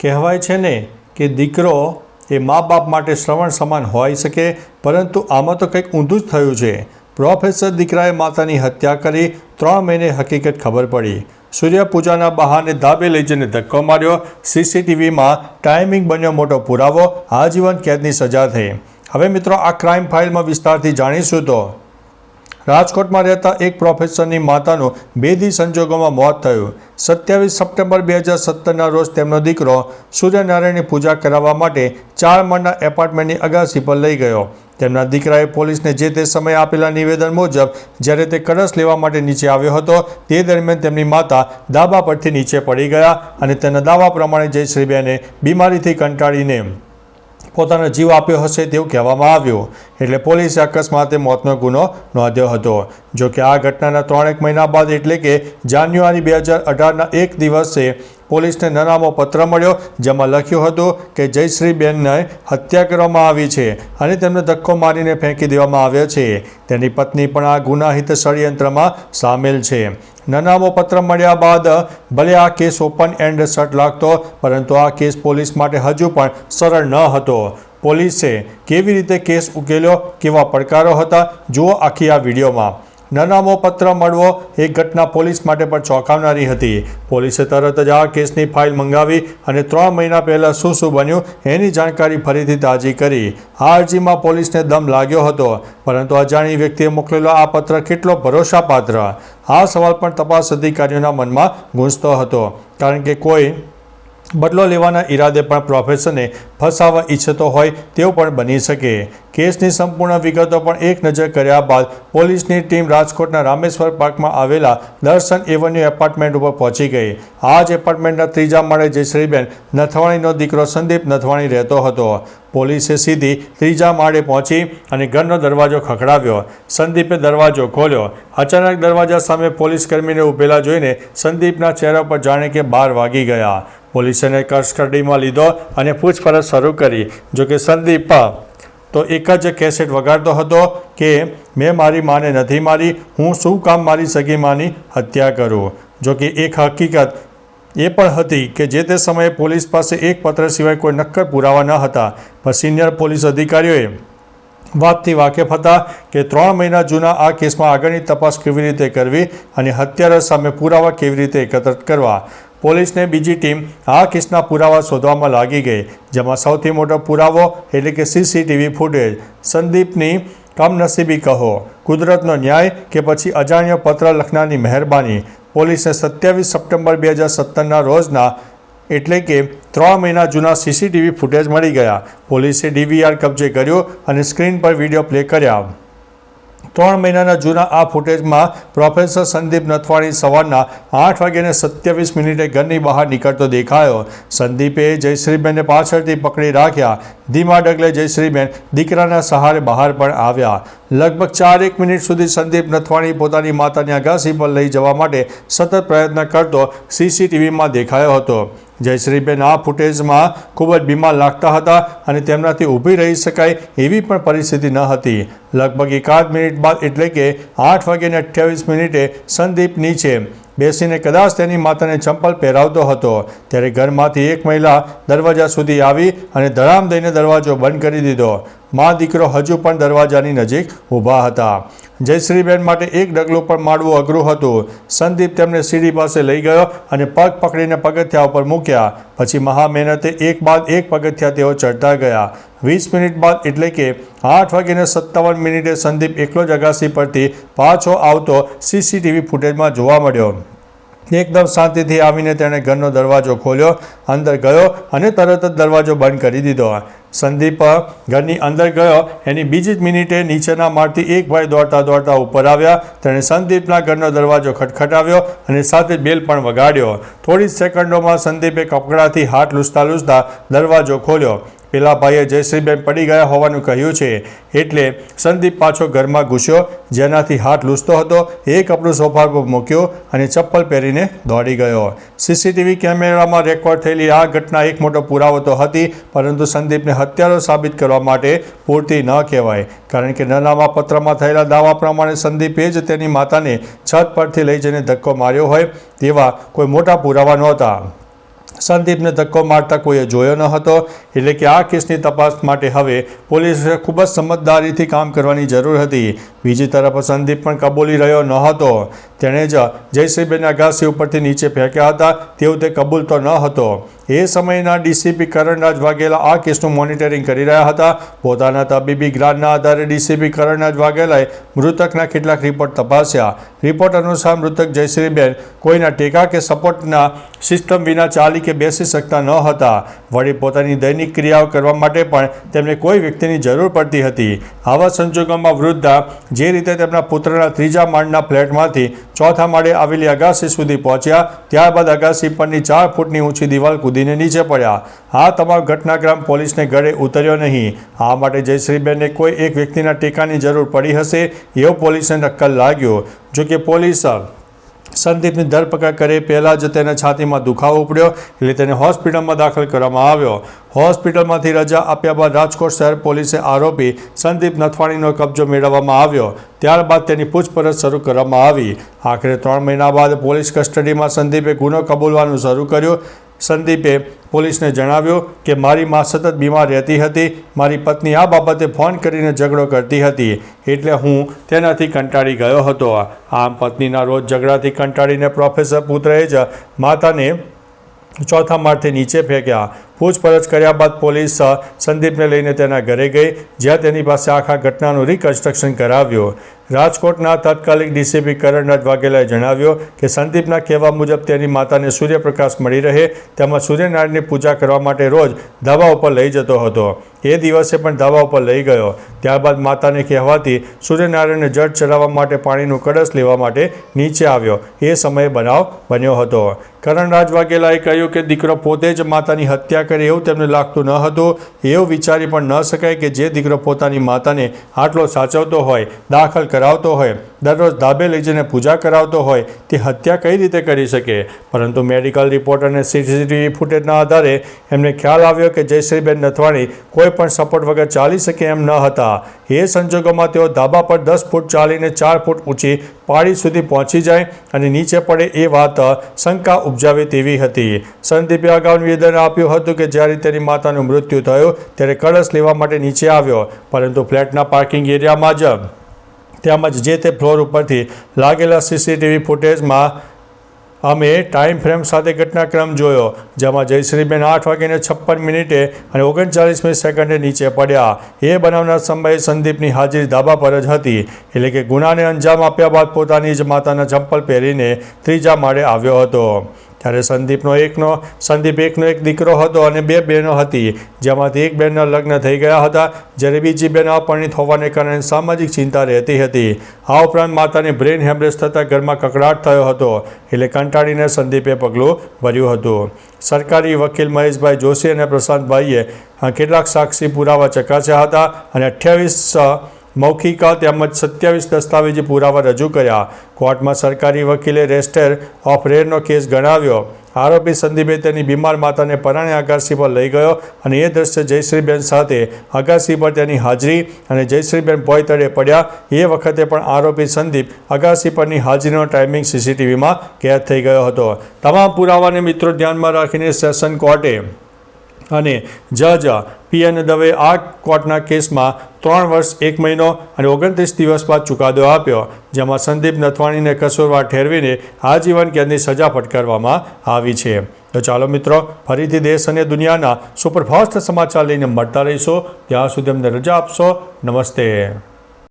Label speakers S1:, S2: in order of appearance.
S1: કહેવાય છે ને કે દીકરો એ મા બાપ માટે શ્રવણ સમાન હોઈ શકે, પરંતુ આમાં તો કંઈક ઊંધું જ થયું છે. પ્રોફેસર દીકરાએ માતાની હત્યા કરી, ત્રણ મહિને હકીકત ખબર પડી. સૂર્યપૂજાના બહાને ધાબે લઈ જઈને ધક્કો માર્યો. સીસીટીવીમાં ટાઈમિંગ બન્યો મોટો પુરાવો. આજીવન કેદની સજા થઈ. હવે મિત્રો, આ ક્રાઇમ ફાઇલમાં વિસ્તારથી જાણીશું તો રાજકોટમાં રહેતા એક પ્રોફેસરની માતાનું બેદી સંજોગોમાં મોત થયું. સત્યાવીસ સપ્ટેમ્બર બે હજાર સત્તરના રોજ તેમનો દીકરો સૂર્યનારાયણની પૂજા કરાવવા માટે ચાર માળના એપાર્ટમેન્ટની અગાસી પર લઈ ગયો. તેમના દીકરાએ પોલીસને જે તે સમયે આપેલા નિવેદન મુજબ જ્યારે તે કળશ લેવા માટે નીચે આવ્યો હતો, તે દરમિયાન તેમની માતા દાબા પરથી નીચે પડી ગયા અને તેના દાવા પ્રમાણે જયશ્રીબેને બીમારીથી કંટાળીને પોતાનો જીવ આપ્યો હશે તેવું કહેવામાં આવ્યું. એટલે પોલીસે અકસ્માતે મોતનો ગુનો નોંધ્યો હતો. જો કે આ ઘટનાના ત્રણેક મહિના બાદ એટલે કે જાન્યુઆરી બે હજાર અઢારના એક દિવસે પોલીસને નનામો પત્ર મળ્યો, જેમાં લખ્યું હતું કે જયશ્રીબેનને હત્યા કરવામાં આવી છે અને તેમને ધક્કો મારીને ફેંકી દેવામાં આવ્યો છે. તેની પત્ની પણ આ ગુનાહિત ષડયંત્રમાં સામેલ છે. નનામો પત્ર મળ્યા બાદ ભલે આ કેસ ઓપન એન્ડ શટ લાગતો, પરંતુ આ કેસ પોલીસ માટે હજુ પણ સરળ ન હતો. પોલીસે કેવી રીતે કેસ ઉકેલ્યો કેવા પડકારો હતા, જુઓ આખી આ વિડીયોમાં. નનામો પત્ર મળવો એ ઘટના પોલીસ માટે પણ ચોંકાવનારી હતી. પોલીસે તરત જ આ કેસની ફાઇલ મંગાવી અને ત્રણ મહિના પહેલાં શું શું બન્યું એની જાણકારી ફરીથી તાજી કરી. આ અરજીમાં પોલીસને દમ લાગ્યો હતો, પરંતુ અજાણી વ્યક્તિએ મોકલેલો આ પત્ર કેટલો ભરોસાપાત્ર? આ સવાલ પણ તપાસ અધિકારીઓના મનમાં ગૂંજતો હતો, કારણ કે કોઈ બદલો લેવાના ઈરાદે પણ પ્રોફેસરને ફસાવવા ઈચ્છતો હોય તેવું પણ બની શકે. કેસની સંપૂર્ણ વિગતો પણ એક નજર કર્યા બાદ પોલીસની ટીમ રાજકોટના રામેશ્વર પાર્કમાં આવેલા દર્શન એવન્યુ એપાર્ટમેન્ટ ઉપર પહોંચી ગઈ. આ જ એપાર્ટમેન્ટના ત્રીજા માળે જયશ્રીબેન નથવાણીનો દીકરો સંદીપ નથવાણી રહેતો હતો. પોલીસે સીધી ત્રીજા માળે પહોંચી અને ઘરનો દરવાજો ખખડાવ્યો. સંદીપે દરવાજો ખોલ્યો. અચાનક દરવાજા સામે પોલીસ કર્મીને ઊભેલા જોઈને સંદીપના ચહેરા પર જાણે કે બાર વાગી ગયા. પોલીસને કસ્ટડીમાં લીધો અને પૂછપરછ શરૂ કરી. જોકે સંદીપ તો એક જ કેસેટ વગાડતો હતો કે, મેં મારી માને નથી મારી, હું શું કામ મારી સગી માની હત્યા કરું? જોકે એક હકીકત એ પણ હતી કે જે તે સમયે પોલીસ પાસે એક પત્ર સિવાય કોઈ નક્કર પુરાવા ન હતા. પણ સિનિયર પોલીસ અધિકારીઓએ વાતથી વાકેફ હતા કે, ત્રણ મહિના જૂના આ કેસમાં આગળની તપાસ કેવી રીતે કરવી અને હત્યારા સામે પુરાવા કેવી રીતે એકત્રિત કરવા? પોલીસને બીજી ટીમ આ કેસના પુરાવા શોધવામાં લાગી ગઈ, જેમાં સૌથી મોટો પુરાવો એટલે કે સીસીટીવી ફૂટેજ. સંદીપની કમનસીબી કહો, કુદરતનો ન્યાય કે પછી અજાણ્યો પત્ર લખનારની મહેરબાની? પોલીસને સત્યાવીસ સપ્ટેમ્બર બે હજાર સત્તરના રોજના એટલે કે ત્રણ મહિના જૂના સીસીટીવી ફૂટેજ મળી ગયા. પોલીસે ડીવીઆર કબજે કર્યો અને સ્ક્રીન પર વીડિયો પ્લે કર્યા. ત્રણ મહિનાના જૂના આ ફૂટેજમાં પ્રોફેસર સંદીપ નથવાણી સવારના આઠ વાગ્યાને સત્યાવીસ મિનિટે ઘરની બહાર નીકળતો દેખાયો. સંદીપે જયશ્રીબેનને પાછળથી પકડી રાખ્યા. ધીમા ડગલે જયશ્રીબેન દીકરાના સહારે બહાર પણ આવ્યા. લગભગ ચાર એક મિનિટ સુધી સંદીપ નથવાણી પોતાની માતાની અગાસી પર લઈ જવા માટે સતત પ્રયત્ન કરતો સીસીટીવીમાં દેખાયો હતો. જયશ્રીબેન આ ફૂટેજમાં ખૂબ જ બીમાર લાગતા હતા અને તેમનાથી ઊભી રહી શકાય એવી પણ પરિસ્થિતિ ન હતી. લગભગ એકાદ મિનિટ બાદ એટલે કે આઠ વાગ્યાને અઠ્યાવીસ મિનિટે સંદીપ નીચે બેસીને કદાચ તેની માતાને ચંપલ પહેરાવતો હતો. ત્યારે ઘરમાંથી એક મહિલા દરવાજા સુધી આવી અને ધડામ દઈને દરવાજો બંધ કરી દીધો. મા દીકરો હજુ પણ દરવાજાની નજીક ઊભા હતા. જયશ્રીબેન માટે એક ડગલું પણ માળવું અઘરું હતું. સંદીપ તેમને સીડી પાસે લઈ ગયો અને પગ પકડીને પગથિયા ઉપર મૂક્યા. પછી મહા મહેનતે એક બાદ એક પગથિયા તેઓ ચડતા ગયા. વીસ મિનિટ બાદ એટલે કે આઠ વાગ્યાને સત્તાવન મિનિટે સંદીપ એકલો જ અગાસી પરથી પાછો આવતો સીસીટીવી ફૂટેજમાં જોવા મળ્યો. એકદમ શાંતિથી આવીને તેણે ઘરનો દરવાજો ખોલ્યો, અંદર ગયો અને તરત જ દરવાજો બંધ કરી દીધો. સંદીપ ઘરની અંદર ગયો. એની બીજી જ મિનિટે નીચેના માળથી એક ભાઈ દોડતા દોડતા ઉપર આવ્યા. તેણે સંદીપના ઘરનો દરવાજો ખટખટાવ્યો અને સાથે બેલ પણ વગાડ્યો. થોડી જ સેકન્ડોમાં સંદીપે કપડાથી હાથ લૂસતા લૂસતા દરવાજો ખોલ્યો. પેલા ભાઈએ જયશ્રીબેન પડી ગયા હોવાનું કહ્યું છે. એટલે સંદીપ પાછો ઘરમાં ઘૂસ્યો. જેનાથી હાથ લૂસતો હતો એ કપડું સોફા પર મૂક્યો અને ચપ્પલ પહેરીને દોડી ગયો. સીસીટીવી કેમેરામાં રેકોર્ડ થયેલી આ ઘટના એક મોટો પુરાવો તો હતી, પરંતુ સંદીપને હત્યારો સાબિત કરવા માટે પૂરતી ન કહેવાય. કારણ કે નાનામાં પત્રમાં થયેલા દાવા પ્રમાણે સંદીપે જ તેની માતાને છત પરથી લઈ જઈને ધક્કો માર્યો હોય તેવા કોઈ મોટા પુરાવા નહોતા. સંદીપને ધક્કો મારતા કોઈએ જોયો ન હતો, એટલે કે આ કેસની તપાસ માટે હવે પોલીસે ખૂબ જ સમજદારીથી કામ કરવાની જરૂર હતી. બીજી તરફ સંદીપ પણ કબૂલી રહ્યો ન હતો. તેણે જ જયશ્રીબેન અગાસી ઉપરથી નીચે ફેંક્યા હતા, તેવું તે કબૂલતો ન હતો. એ સમયના ડીસીપી કરણરાજ વાઘેલા આ કેસનું મોનિટરિંગ કરી રહ્યા હતા. પોતાના તબીબી જ્ઞાનના આધારે ડીસીપી કરણરાજ વાઘેલાએ મૃતકના કેટલાક રિપોર્ટ તપાસ્યા. રિપોર્ટ અનુસાર મૃતક જયશ્રીબેન કોઈના ટેકા કે સપોર્ટના સિસ્ટમ વિના ચાલી કે બેસી શકતા ન હતા. વળી પોતાની દૈનિક ક્રિયાઓ કરવા માટે પણ તેમને કોઈ વ્યક્તિની જરૂર પડતી હતી. આવા સંજોગોમાં વૃદ્ધા જે રીતે તેમના પુત્રના ત્રીજા માળના ફ્લેટમાંથી ચોથા માળે આવેલી અગાસી સુધી પહોંચ્યા, ત્યારબાદ અગાસી પરની ચાર ફૂટની ઊંચી દિવાલ કૂદીને નીચે પડ્યા. આ તમામ ઘટનાક્રમ પોલીસને ગળે ઉતર્યો નહીં. આ માટે જયશ્રીબેનને કોઈ એક વ્યક્તિના ટેકાની જરૂર પડી હશે એવો પોલીસને નક્કલ લાગ્યો. જો કે પોલીસ સંદીપની ધરપકડ કરે પહેલાં જ તેના છાતીમાં દુખાવો ઉપડ્યો એટલે તેને હોસ્પિટલમાં દાખલ કરવામાં આવ્યો. હોસ્પિટલમાંથી રજા આપ્યા બાદ રાજકોટ શહેર પોલીસે આરોપી સંદીપ નથવાણીનો કબજો મેળવવામાં આવ્યો. ત્યારબાદ તેની પૂછપરછ શરૂ કરવામાં આવી. આખરે ત્રણ મહિના બાદ પોલીસ કસ્ટડીમાં સંદીપે ગુનો કબૂલવાનું શરૂ કર્યું. સંદીપે પોલીસને જણાવ્યું કે મારી મા સતત બીમાર રહેતી હતી. મારી પત્ની આ બાબતે ફોન કરીને ઝઘડો કરતી હતી. એટલે હું તેનાથી કંટાળી ગયો હતો. આમ પત્નીના રોજ ઝઘડાથી કંટાળીને પ્રોફેસર પુત્રએ જ માતાને ચોથા માળથી નીચે ફેંક્યા. પૂછપરછ કર્યા બાદ પોલીસ સંદીપને લઈને તેના ઘરે ગઈ, જ્યાં તેની પાસે આખા ઘટનાનું રિકન્સ્ટ્રક્શન કરાવ્યું. રાજકોટના તાત્કાલિક ડીસીપી કરણરાજ વાઘેલાએ જણાવ્યું કે સંદીપના કહેવા મુજબ તેની માતાને સૂર્યપ્રકાશ મળી રહે, તેમાં સૂર્યનારાયણની પૂજા કરવા માટે રોજ ધાબા ઉપર લઈ જતો હતો. એ દિવસે પણ ધાબા ઉપર લઈ ગયો. ત્યારબાદ માતાને કહેવાથી સૂર્યનારાયણને જળ ચડાવવા માટે પાણીનું કળશ લેવા માટે નીચે આવ્યો. એ સમયે બનાવ બન્યો હતો. કરણરાજ વાઘેલાએ કહ્યું કે દીકરો પોતે જ માતાની હત્યા કરે એવું તેમને લાગતું ન હતું. એવું વિચારી પણ ન શકાય કે જે દીકરો પોતાની માતાને આટલો સાચવતો હોય, દાખલ કરાવતો હોય. દરરોજ ધાબે લઈ જઈને પૂજા કરાવતો હોય તે હત્યા કઈ રીતે કરી શકે? પરંતુ મેડિકલ રિપોર્ટ અને સીસીટીવી ફૂટેજના આધારે એમને ખ્યાલ આવ્યો કે જયશ્રીબેન નથવાણી કોઈ પણ સપોર્ટ વગર ચાલી શકે એમ ન હતા. એ સંજોગોમાં તેઓ ધાબા પર દસ ફૂટ ચાલીને ચાર ફૂટ ઊંચી પાળી સુધી પહોંચી જાય અને નીચે પડે એ વાત શંકા ઉપજાવી તેવી હતી. સંદીપે અગાઉ નિવેદન આપ્યું હતું કે જ્યારે તેની માતાનું મૃત્યુ થયું ત્યારે કળશ લેવા માટે નીચે આવ્યો, પરંતુ ફ્લેટના પાર્કિંગ એરિયામાં જ તેમજ જે તે ફ્લોર ઉપરથી લાગેલા સીસીટીવી ફૂટેજમાં અમે ટાઈમ ફ્રેમ સાથે ઘટનાક્રમ જોયો, જેમાં જયશ્રીબેન આઠ વાગ્યાને છપ્પન મિનિટે અને ઓગણચાલીસમી સેકન્ડે નીચે પડ્યા. એ બનાવના સમયે સંદીપની હાજરી ધાબા પર જ હતી, એટલે કે ગુનાને અંજામ આપ્યા બાદ પોતાની જ માતાના ચંપલ પહેરીને ત્રીજા માળે આવ્યો હતો. ત્યારે સંદીપનો એકનો સંદીપ એકનો એક દીકરો હતો અને બે બહેનો હતી. જેમાંથી એક બહેનના લગ્ન થઈ ગયા હતા, જ્યારે બીજી બહેન અપરિણિત હોવાને કારણે સામાજિક ચિંતા રહેતી હતી. આ ઉપરાંત માતાને બ્રેન હેમરેજ થતાં ઘરમાં કકડાટ થયો હતો, એટલે કંટાળીને સંદીપે પગલું ભર્યું હતું. સરકારી વકીલ મહેશભાઈ જોશી અને પ્રશાંતભાઈએ કેટલાક સાક્ષી પુરાવા ચકાસ્યા હતા અને અઠ્યાવીસ મૌખિક તેમજ સત્યાવીસ દસ્તાવેજી પુરાવા રજૂ કર્યા. કોર્ટમાં સરકારી વકીલે રેસ્ટેર ઓફ રેરનો કેસ ગણાવ્યો. આરોપી સંદીપે તેની બીમાર માતાને પરાણે અગાસી પર લઈ ગયો અને એ દ્રશ્ય જયશ્રીબેન સાથે અગાસી પર તેની હાજરી અને જયશ્રીબેન ભોય તળે પડ્યા. એ વખતે પણ આરોપી સંદીપ અગાસી પરની હાજરીનો ટાઈમિંગ સીસીટીવીમાં કેદ થઈ ગયો હતો. તમામ પુરાવાને મિત્રો ધ્યાનમાં રાખીને સેશન કોર્ટે અને જજ પી એન દવે આ કોર્ટના કેસમાં ત્રણ વર્ષ, એક મહિનો અને ઓગણત્રીસ દિવસ બાદ ચુકાદો આપ્યો, જેમાં સંદીપ નથવાણીને કસૂરવાર ઠેરવીને આજીવન કેદની સજા ફટકારવામાં આવી છે. તો ચાલો મિત્રો, ફરીથી દેશ અને દુનિયાના સુપરફાસ્ટ સમાચાર લઈને મળતા રહીશો. ત્યાં સુધી અમને રજા આપશો. નમસ્તે.